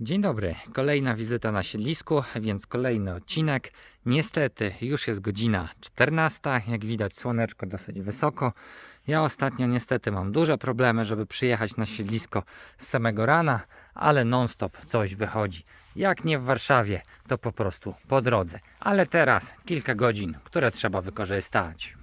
Dzień dobry, kolejna wizyta na siedlisku, więc kolejny odcinek. Niestety już jest godzina 14, jak widać słoneczko dosyć wysoko. Ja ostatnio niestety mam duże problemy, żeby przyjechać na siedlisko z samego rana, ale non-stop coś wychodzi. Jak nie w Warszawie, to po prostu po drodze. Ale teraz kilka godzin, które trzeba wykorzystać.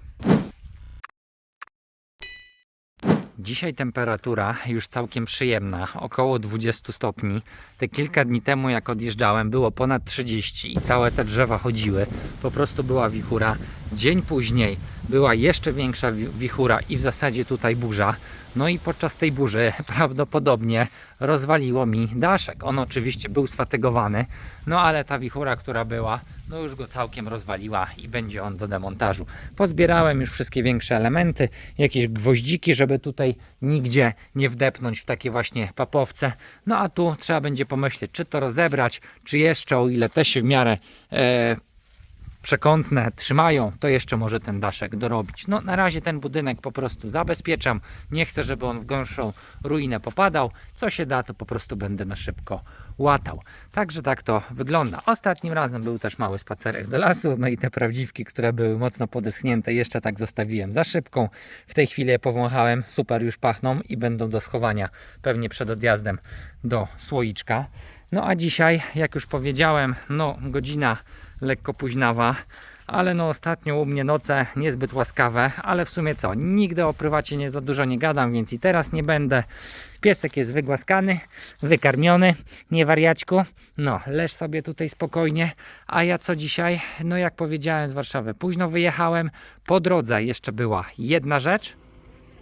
Dzisiaj temperatura już całkiem przyjemna, około 20 stopni. Te kilka dni temu, jak odjeżdżałem, było ponad 30 i całe te drzewa chodziły. Po prostu była wichura. Dzień później była jeszcze większa wi- wichura i w zasadzie tutaj burza. No i podczas tej burzy prawdopodobnie rozwaliło mi daszek. On oczywiście był sfatygowany, no ale ta wichura, która była, no już go całkiem rozwaliła i będzie on do demontażu. Pozbierałem już wszystkie większe elementy, jakieś gwoździki, żeby tutaj nigdzie nie wdepnąć w takie właśnie papowce. No a tu trzeba będzie pomyśleć, czy to rozebrać, czy jeszcze, o ile te się w miarę e, przekątne trzymają, to jeszcze może ten daszek dorobić. No na razie ten budynek po prostu zabezpieczam. Nie chcę, żeby on w gorszą ruinę popadał. Co się da, to po prostu będę na szybko łatał. Także tak to wygląda. Ostatnim razem był też mały spacerek do lasu, no i te prawdziwki, które były mocno podeschnięte, jeszcze tak zostawiłem za szybką. W tej chwili je powąchałem, super już pachną i będą do schowania pewnie przed odjazdem do słoiczka. No a dzisiaj, jak już powiedziałem, no godzina lekko późnawa, ale no ostatnio u mnie noce niezbyt łaskawe, ale w sumie co, nigdy o prywacie nie za dużo nie gadam, więc i teraz nie będę. Piesek jest wygłaskany, wykarmiony, nie wariaćku. No, leż sobie tutaj spokojnie. A ja co dzisiaj? No jak powiedziałem z Warszawy, późno wyjechałem. Po drodze jeszcze była jedna rzecz,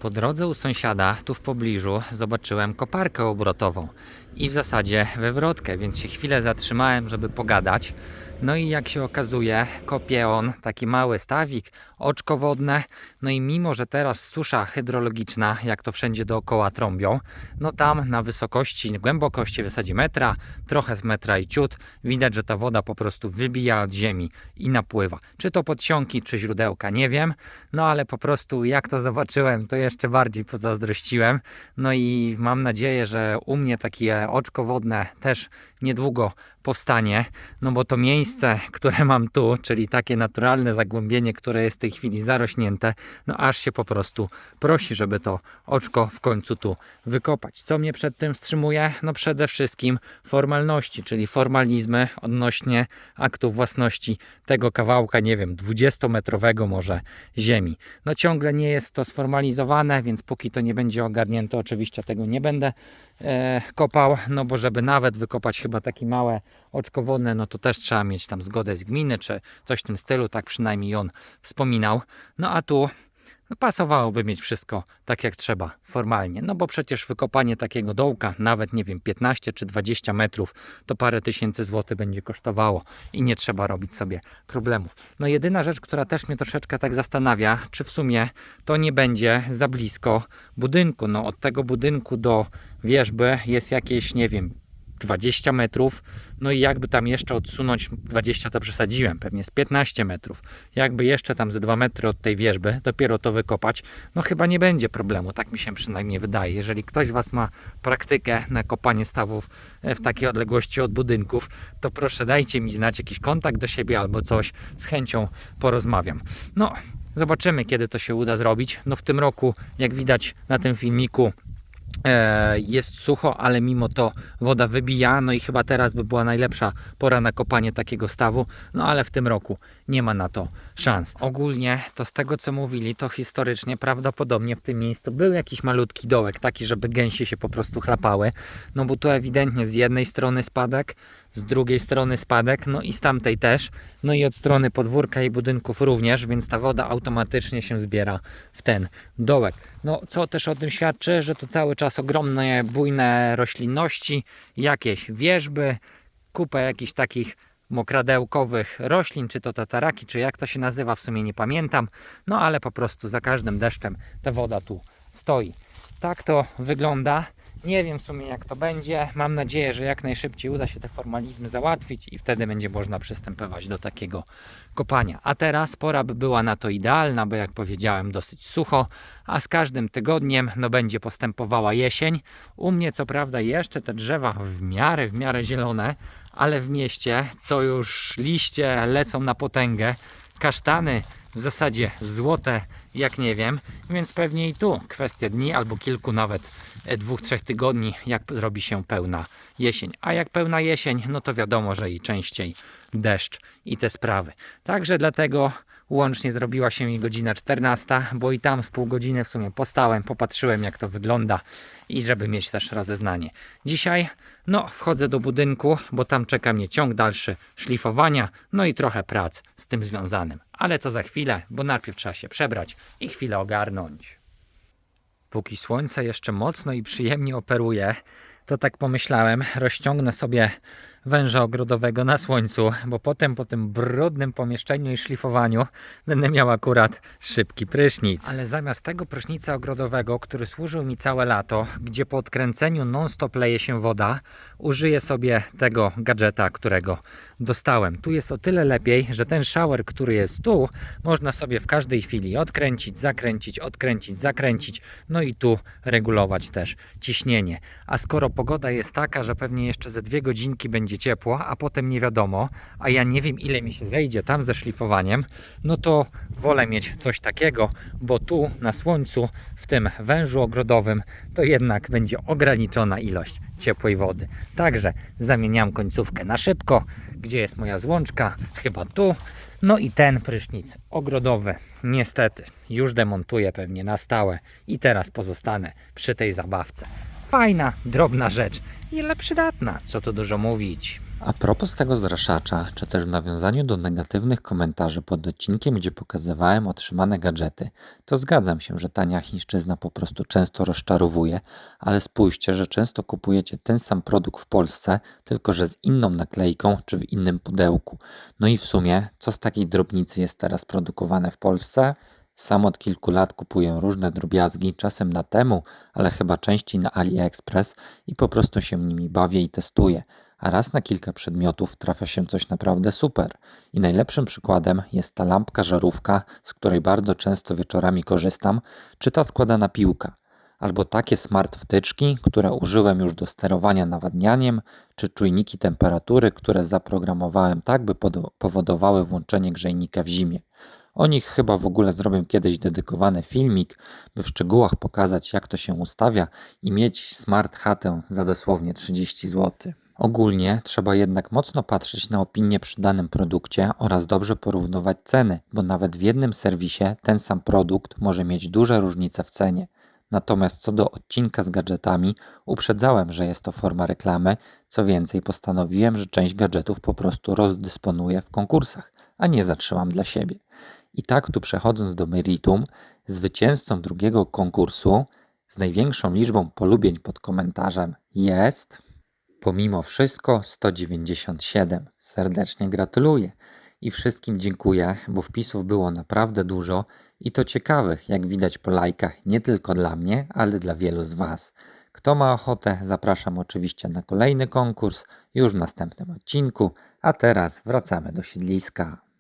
po drodze u sąsiada, tu w pobliżu, zobaczyłem koparkę obrotową i w zasadzie wywrotkę, więc się chwilę zatrzymałem, żeby pogadać. No i jak się okazuje, kopie on taki mały stawik, oczko wodne. No i mimo, że teraz susza hydrologiczna, jak to wszędzie dookoła trąbią, no tam na wysokości, głębokości w zasadzie metra, trochę metra i ciut, widać, że ta woda po prostu wybija od ziemi i napływa. Czy to podsiąki, czy źródełka, nie wiem. No ale po prostu jak to zobaczyłem, to jeszcze bardziej pozazdrościłem. No i mam nadzieję, że u mnie takie oczko wodne też niedługo powstanie, no bo to miejsce, które mam tu, czyli takie naturalne zagłębienie, które jest w tej chwili zarośnięte, no aż się po prostu prosi, żeby to oczko w końcu tu wykopać. Co mnie przed tym wstrzymuje? No przede wszystkim formalności, czyli formalizmy odnośnie aktów własności tego kawałka, nie wiem, 20-metrowego może ziemi. No ciągle nie jest to sformalizowane, więc póki to nie będzie ogarnięte, oczywiście tego nie będę e, kopał, no bo żeby nawet wykopać chyba takie małe oczko wodne, no to też trzeba mieć tam zgodę z gminy, czy coś w tym stylu, tak przynajmniej on wspominał. No a tu no pasowałoby mieć wszystko tak jak trzeba, formalnie. No bo przecież wykopanie takiego dołka, nawet nie wiem, 15 czy 20 metrów, to parę tysięcy złotych będzie kosztowało i nie trzeba robić sobie problemów. No jedyna rzecz, która też mnie troszeczkę tak zastanawia, czy w sumie to nie będzie za blisko budynku. No od tego budynku do wierzby jest jakieś, nie wiem, 20 metrów, no i jakby tam jeszcze odsunąć 20 to przesadziłem, pewnie z 15 metrów. Jakby jeszcze tam ze 2 metry od tej wierzby, dopiero to wykopać, no chyba nie będzie problemu, tak mi się przynajmniej wydaje. Jeżeli ktoś z Was ma praktykę na kopanie stawów e, w takiej odległości od budynków, to proszę dajcie mi znać jakiś kontakt do siebie albo coś, z chęcią porozmawiam. No, zobaczymy kiedy to się uda zrobić. No w tym roku, jak widać na tym filmiku, jest sucho, ale mimo to woda wybija. No i chyba teraz by była najlepsza pora na kopanie takiego stawu. No ale w tym roku nie ma na to szans. Ogólnie to z tego co mówili, to historycznie prawdopodobnie w tym miejscu był jakiś malutki dołek, taki, żeby gęsi się po prostu chlapały. No bo tu ewidentnie z jednej strony spadek, z drugiej strony spadek, no i z tamtej też, no i od strony podwórka i budynków również, więc ta woda automatycznie się zbiera w ten dołek. No co też o tym świadczy, że to cały czas ogromne, bujne roślinności, jakieś wierzby, kupę jakichś takich mokradełkowych roślin, czy to tataraki, czy jak to się nazywa, w sumie nie pamiętam, no ale po prostu za każdym deszczem ta woda tu stoi. Tak to wygląda. Nie wiem w sumie jak to będzie. Mam nadzieję, że jak najszybciej uda się te formalizmy załatwić i wtedy będzie można przystępować do takiego kopania. A teraz pora by była na to idealna, bo jak powiedziałem dosyć sucho, a z każdym tygodniem no będzie postępowała jesień. U mnie co prawda jeszcze te drzewa w miarę, w miarę zielone, ale w mieście to już liście lecą na potęgę. Kasztany w zasadzie złote, jak nie wiem, więc pewnie i tu kwestia dni albo kilku nawet e, dwóch, trzech tygodni, jak zrobi się pełna jesień. A jak pełna jesień, no to wiadomo, że i częściej deszcz i te sprawy. Także dlatego łącznie zrobiła się mi godzina 14, bo i tam z pół godziny w sumie postałem, popatrzyłem jak to wygląda i żeby mieć też rozeznanie. Dzisiaj no wchodzę do budynku, bo tam czeka mnie ciąg dalszy szlifowania, no i trochę prac z tym związanym. Ale to za chwilę, bo najpierw trzeba się przebrać i chwilę ogarnąć. Póki słońce jeszcze mocno i przyjemnie operuje, to tak pomyślałem, rozciągnę sobie węża ogrodowego na słońcu, bo potem po tym brudnym pomieszczeniu i szlifowaniu będę miał akurat szybki prysznic. Ale zamiast tego prysznica ogrodowego, który służył mi całe lato, gdzie po odkręceniu non-stop leje się woda, użyję sobie tego gadżeta, którego dostałem. Tu jest o tyle lepiej, że ten shower, który jest tu, można sobie w każdej chwili odkręcić, zakręcić, odkręcić, zakręcić, no i tu regulować też ciśnienie. A skoro pogoda jest taka, że pewnie jeszcze ze dwie godzinki będzie ciepło, a potem nie wiadomo, a ja nie wiem ile mi się zejdzie tam ze szlifowaniem, no to wolę mieć coś takiego, bo tu na słońcu, w tym wężu ogrodowym, to jednak będzie ograniczona ilość ciepłej wody. Także zamieniam końcówkę na szybko. Gdzie jest moja złączka? Chyba tu. No i ten prysznic ogrodowy, niestety, już demontuję pewnie na stałe i teraz pozostanę przy tej zabawce. Fajna, drobna rzecz, ile przydatna, co tu dużo mówić. A propos tego zraszacza, czy też w nawiązaniu do negatywnych komentarzy pod odcinkiem, gdzie pokazywałem otrzymane gadżety, to zgadzam się, że tania chińszczyzna po prostu często rozczarowuje, ale spójrzcie, że często kupujecie ten sam produkt w Polsce, tylko że z inną naklejką czy w innym pudełku. No i w sumie, co z takiej drobnicy jest teraz produkowane w Polsce? Sam od kilku lat kupuję różne drobiazgi, czasem na temu, ale chyba częściej na AliExpress i po prostu się nimi bawię i testuję a raz na kilka przedmiotów trafia się coś naprawdę super. I najlepszym przykładem jest ta lampka żarówka, z której bardzo często wieczorami korzystam, czy ta składana piłka. Albo takie smart wtyczki, które użyłem już do sterowania nawadnianiem, czy czujniki temperatury, które zaprogramowałem tak, by powodowały włączenie grzejnika w zimie. O nich chyba w ogóle zrobię kiedyś dedykowany filmik, by w szczegółach pokazać, jak to się ustawia i mieć smart chatę za dosłownie 30 zł. Ogólnie trzeba jednak mocno patrzeć na opinie przy danym produkcie oraz dobrze porównywać ceny, bo nawet w jednym serwisie ten sam produkt może mieć duże różnice w cenie. Natomiast co do odcinka z gadżetami, uprzedzałem, że jest to forma reklamy, co więcej postanowiłem, że część gadżetów po prostu rozdysponuję w konkursach, a nie zatrzymam dla siebie. I tak tu przechodząc do meritum, zwycięzcą drugiego konkursu z największą liczbą polubień pod komentarzem jest Pomimo wszystko 197. Serdecznie gratuluję i wszystkim dziękuję, bo wpisów było naprawdę dużo i to ciekawych, jak widać po lajkach, nie tylko dla mnie, ale dla wielu z Was. Kto ma ochotę, zapraszam oczywiście na kolejny konkurs już w następnym odcinku, a teraz wracamy do siedliska.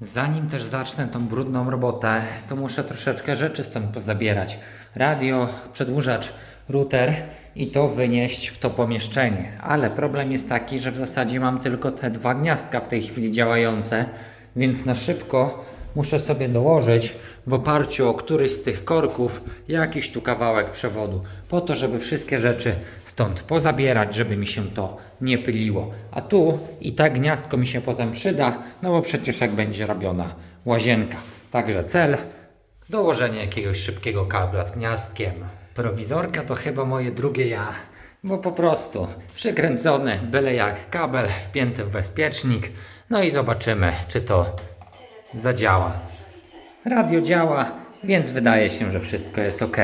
Zanim też zacznę tą brudną robotę, to muszę troszeczkę rzeczy stąd pozabierać. Radio, przedłużacz, router i to wynieść w to pomieszczenie. Ale problem jest taki, że w zasadzie mam tylko te dwa gniazdka w tej chwili działające, więc na szybko muszę sobie dołożyć w oparciu o któryś z tych korków jakiś tu kawałek przewodu, po to, żeby wszystkie rzeczy stąd pozabierać, żeby mi się to nie pyliło. A tu i tak gniazdko mi się potem przyda, no bo przecież jak będzie robiona łazienka. Także cel dołożenie jakiegoś szybkiego kabla z gniazdkiem. Prowizorka to chyba moje drugie ja, bo po prostu przykręcony byle jak kabel wpięty w bezpiecznik, no i zobaczymy, czy to zadziała. Radio działa, więc wydaje się, że wszystko jest ok.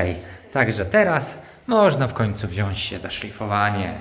Także teraz można w końcu wziąć się za szlifowanie.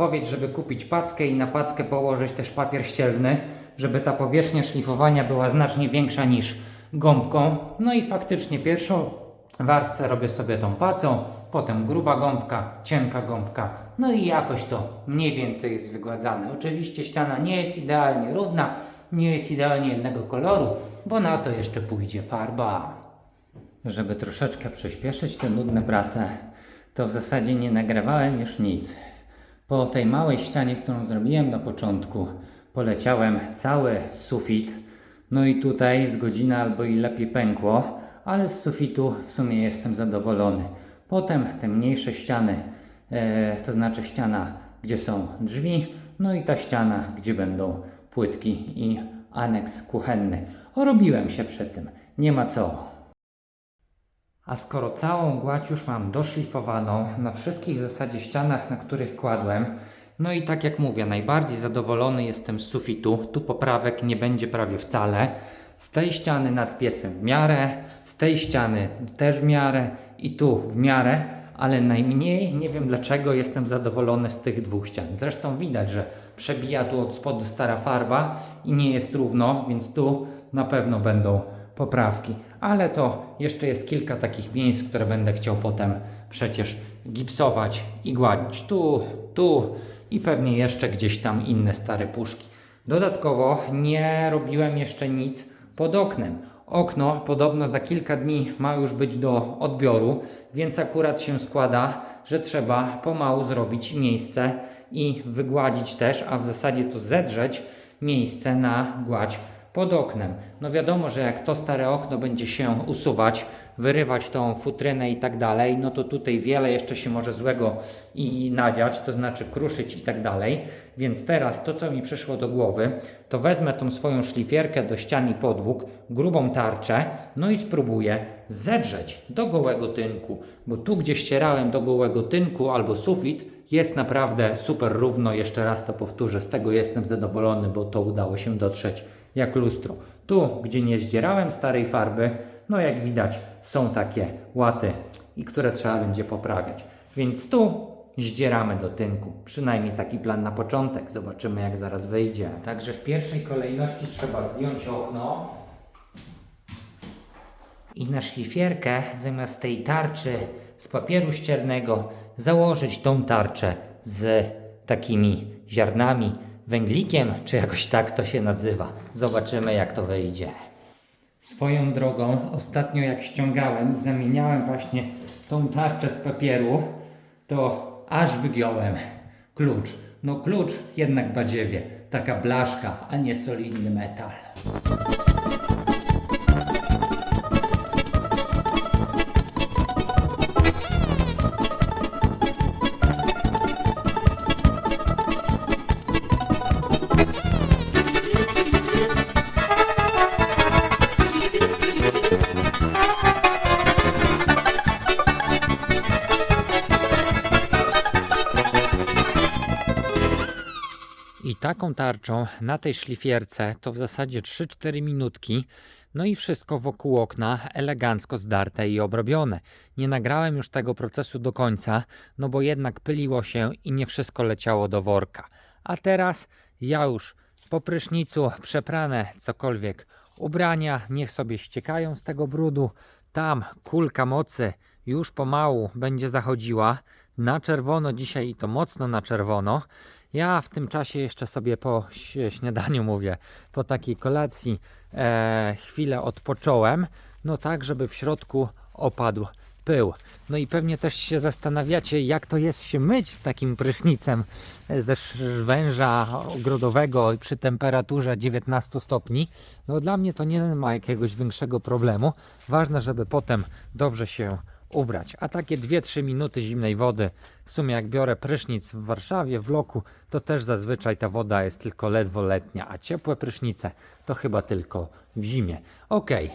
Podpowiedź, żeby kupić packę i na packę położyć też papier ścielny, żeby ta powierzchnia szlifowania była znacznie większa niż gąbką. No i faktycznie pierwszą warstwę robię sobie tą pacą, potem gruba gąbka, cienka gąbka, no i jakoś to mniej więcej jest wygładzane. Oczywiście ściana nie jest idealnie równa, nie jest idealnie jednego koloru, bo na to jeszcze pójdzie farba. Żeby troszeczkę przyspieszyć te nudne prace, to w zasadzie nie nagrywałem już nic. Po tej małej ścianie, którą zrobiłem na początku, poleciałem cały sufit. No i tutaj z godziny albo i lepiej pękło, ale z sufitu w sumie jestem zadowolony. Potem te mniejsze ściany, e, to znaczy ściana, gdzie są drzwi, no i ta ściana, gdzie będą płytki i aneks kuchenny. Orobiłem się przed tym, nie ma co. A skoro całą gładź już mam doszlifowaną na wszystkich zasadzie ścianach, na których kładłem, no i tak jak mówię, najbardziej zadowolony jestem z sufitu. Tu poprawek nie będzie prawie wcale. Z tej ściany nad piecem w miarę, z tej ściany też w miarę i tu w miarę, ale najmniej nie wiem dlaczego jestem zadowolony z tych dwóch ścian. Zresztą widać, że przebija tu od spodu stara farba i nie jest równo, więc tu na pewno będą poprawki. Ale to jeszcze jest kilka takich miejsc, które będę chciał potem przecież gipsować i gładzić. Tu, tu i pewnie jeszcze gdzieś tam inne stare puszki. Dodatkowo nie robiłem jeszcze nic pod oknem. Okno podobno za kilka dni ma już być do odbioru, więc akurat się składa, że trzeba pomału zrobić miejsce i wygładzić też, a w zasadzie to zedrzeć miejsce na gładź pod oknem. No wiadomo, że jak to stare okno będzie się usuwać, wyrywać tą futrynę i tak dalej, no to tutaj wiele jeszcze się może złego i nadziać, to znaczy kruszyć i tak dalej. Więc teraz to, co mi przyszło do głowy, to wezmę tą swoją szlifierkę do ścian i podłóg, grubą tarczę, no i spróbuję zedrzeć do gołego tynku, bo tu, gdzie ścierałem do gołego tynku albo sufit, jest naprawdę super równo. Jeszcze raz to powtórzę, z tego jestem zadowolony, bo to udało się dotrzeć jak lustro. Tu, gdzie nie zdzierałem starej farby, no jak widać, są takie łaty, i które trzeba będzie poprawiać. Więc tu zdzieramy do tynku. Przynajmniej taki plan na początek. Zobaczymy, jak zaraz wyjdzie. Także w pierwszej kolejności trzeba zdjąć okno. I na szlifierkę zamiast tej tarczy z papieru ściernego założyć tą tarczę z takimi ziarnami, węglikiem, czy jakoś tak to się nazywa. Zobaczymy jak to wyjdzie. Swoją drogą, ostatnio jak ściągałem i zamieniałem właśnie tą tarczę z papieru, to aż wygiąłem klucz. No klucz jednak badziewie, taka blaszka, a nie solidny metal. Taką tarczą na tej szlifierce to w zasadzie 3-4 minutki. No i wszystko wokół okna elegancko zdarte i obrobione. Nie nagrałem już tego procesu do końca, no bo jednak pyliło się i nie wszystko leciało do worka. A teraz ja już po prysznicu przeprane cokolwiek ubrania, niech sobie ściekają z tego brudu. Tam kulka mocy już pomału będzie zachodziła. Na czerwono dzisiaj i to mocno na czerwono. Ja w tym czasie jeszcze sobie po śniadaniu mówię, po takiej kolacji e, chwilę odpocząłem, no tak, żeby w środku opadł pył. No i pewnie też się zastanawiacie, jak to jest się myć z takim prysznicem ze sz- węża ogrodowego przy temperaturze 19 stopni. No dla mnie to nie ma jakiegoś większego problemu. Ważne, żeby potem dobrze się ubrać. A takie 2-3 minuty zimnej wody, w sumie jak biorę prysznic w Warszawie, w bloku, to też zazwyczaj ta woda jest tylko ledwo letnia, a ciepłe prysznice to chyba tylko w zimie. Okej,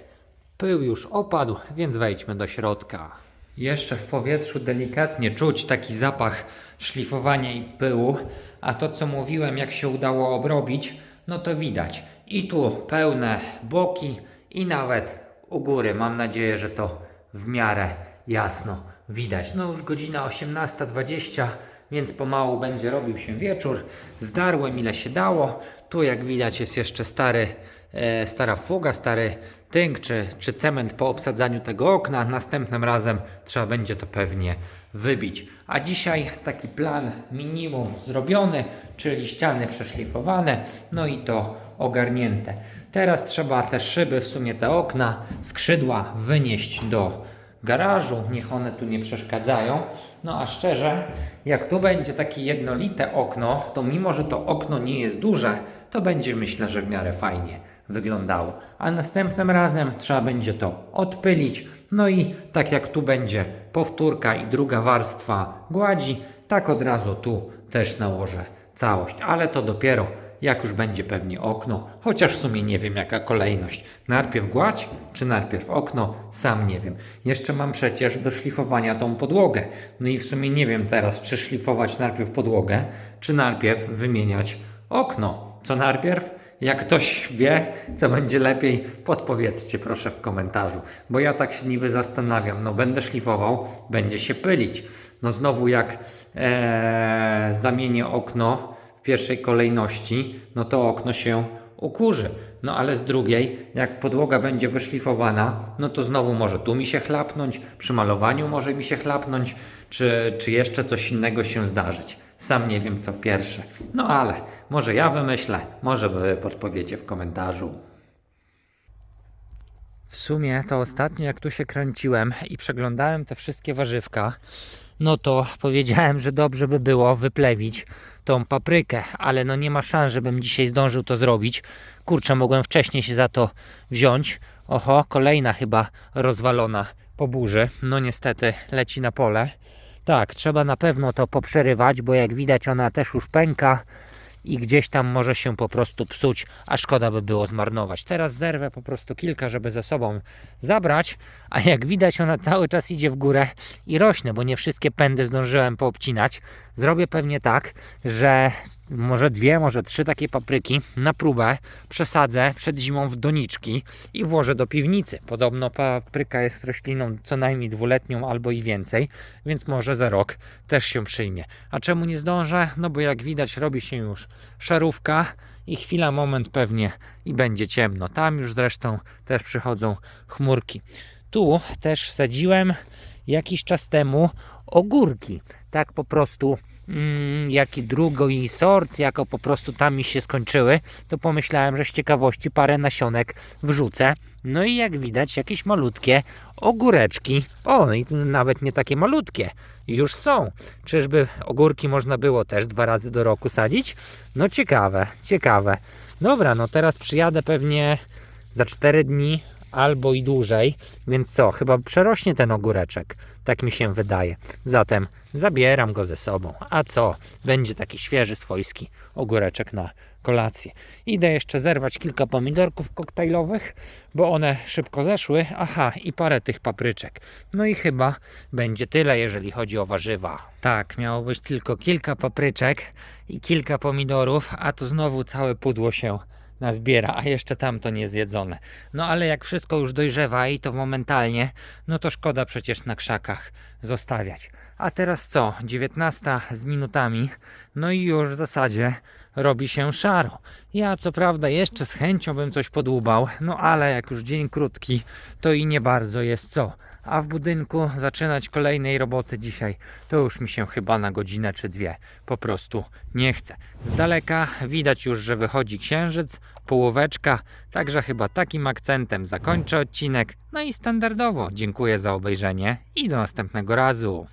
pył już opadł, więc wejdźmy do środka. Jeszcze w powietrzu delikatnie czuć taki zapach szlifowania i pyłu, a to co mówiłem, jak się udało obrobić, no to widać. I tu pełne boki i nawet u góry. Mam nadzieję, że to w miarę jasno widać. No już godzina 18.20, więc pomału będzie robił się wieczór. Zdarłem ile się dało. Tu jak widać jest jeszcze stary, e, stara fuga, stary tynk czy, czy cement po obsadzaniu tego okna. Następnym razem trzeba będzie to pewnie wybić. A dzisiaj taki plan minimum zrobiony, czyli ściany przeszlifowane, no i to ogarnięte. Teraz trzeba te szyby, w sumie te okna, skrzydła wynieść do garażu, niech one tu nie przeszkadzają. No a szczerze, jak tu będzie takie jednolite okno, to mimo, że to okno nie jest duże, to będzie myślę, że w miarę fajnie wyglądało. A następnym razem trzeba będzie to odpylić. No i tak jak tu będzie powtórka i druga warstwa gładzi, tak od razu tu też nałożę całość. Ale to dopiero jak już będzie pewnie okno, chociaż w sumie nie wiem jaka kolejność. Najpierw gładź, czy najpierw okno, sam nie wiem. Jeszcze mam przecież do szlifowania tą podłogę. No i w sumie nie wiem teraz, czy szlifować najpierw podłogę, czy najpierw wymieniać okno. Co najpierw? Jak ktoś wie, co będzie lepiej, podpowiedzcie proszę w komentarzu, bo ja tak się niby zastanawiam. No będę szlifował, będzie się pylić. No znowu jak ee, zamienię okno pierwszej kolejności, no to okno się ukurzy. No ale z drugiej, jak podłoga będzie wyszlifowana, no to znowu może tu mi się chlapnąć, przy malowaniu może mi się chlapnąć, czy, czy jeszcze coś innego się zdarzyć. Sam nie wiem co pierwsze. No ale może ja wymyślę, może wy podpowiecie w komentarzu. W sumie to ostatnio jak tu się kręciłem i przeglądałem te wszystkie warzywka, no to powiedziałem, że dobrze by było wyplewić tą paprykę, ale no nie ma szans, żebym dzisiaj zdążył to zrobić. Kurczę, mogłem wcześniej się za to wziąć. Oho, kolejna chyba rozwalona po burzy. No niestety leci na pole. Tak, trzeba na pewno to poprzerywać, bo jak widać ona też już pęka i gdzieś tam może się po prostu psuć, a szkoda by było zmarnować. Teraz zerwę po prostu kilka, żeby ze sobą zabrać, a jak widać ona cały czas idzie w górę i rośnie, bo nie wszystkie pędy zdążyłem poobcinać. Zrobię pewnie tak, że może dwie, może trzy takie papryki na próbę przesadzę przed zimą w doniczki i włożę do piwnicy. Podobno papryka jest rośliną co najmniej dwuletnią albo i więcej, więc może za rok też się przyjmie. A czemu nie zdążę? No bo jak widać robi się już szarówka i chwila, moment pewnie i będzie ciemno. Tam już zresztą też przychodzą chmurki. Tu też wsadziłem jakiś czas temu ogórki. Tak po prostu, mm, jaki drugi sort, jako po prostu tam mi się skończyły, to pomyślałem, że z ciekawości parę nasionek wrzucę. No i jak widać, jakieś malutkie ogóreczki. O, i nawet nie takie malutkie. Już są. Czyżby ogórki można było też dwa razy do roku sadzić? No ciekawe, ciekawe. Dobra, no teraz przyjadę pewnie za 4 dni albo i dłużej, więc co, chyba przerośnie ten ogóreczek, tak mi się wydaje. Zatem zabieram go ze sobą. A co, będzie taki świeży, swojski ogóreczek na kolację. Idę jeszcze zerwać kilka pomidorków koktajlowych, bo one szybko zeszły. Aha, i parę tych papryczek. No i chyba będzie tyle, jeżeli chodzi o warzywa. Tak, miało być tylko kilka papryczek i kilka pomidorów, a tu znowu całe pudło się nazbiera, a jeszcze tamto niezjedzone. No ale jak wszystko już dojrzewa i to momentalnie, no to szkoda przecież na krzakach zostawiać. A teraz co? 19 z minutami, no i już w zasadzie robi się szaro. Ja co prawda jeszcze z chęcią bym coś podłubał, no ale jak już dzień krótki, to i nie bardzo jest co. A w budynku zaczynać kolejnej roboty dzisiaj, to już mi się chyba na godzinę czy dwie po prostu nie chce. Z daleka widać już, że wychodzi księżyc, połóweczka, także chyba takim akcentem zakończę odcinek. No i standardowo dziękuję za obejrzenie i do następnego razu.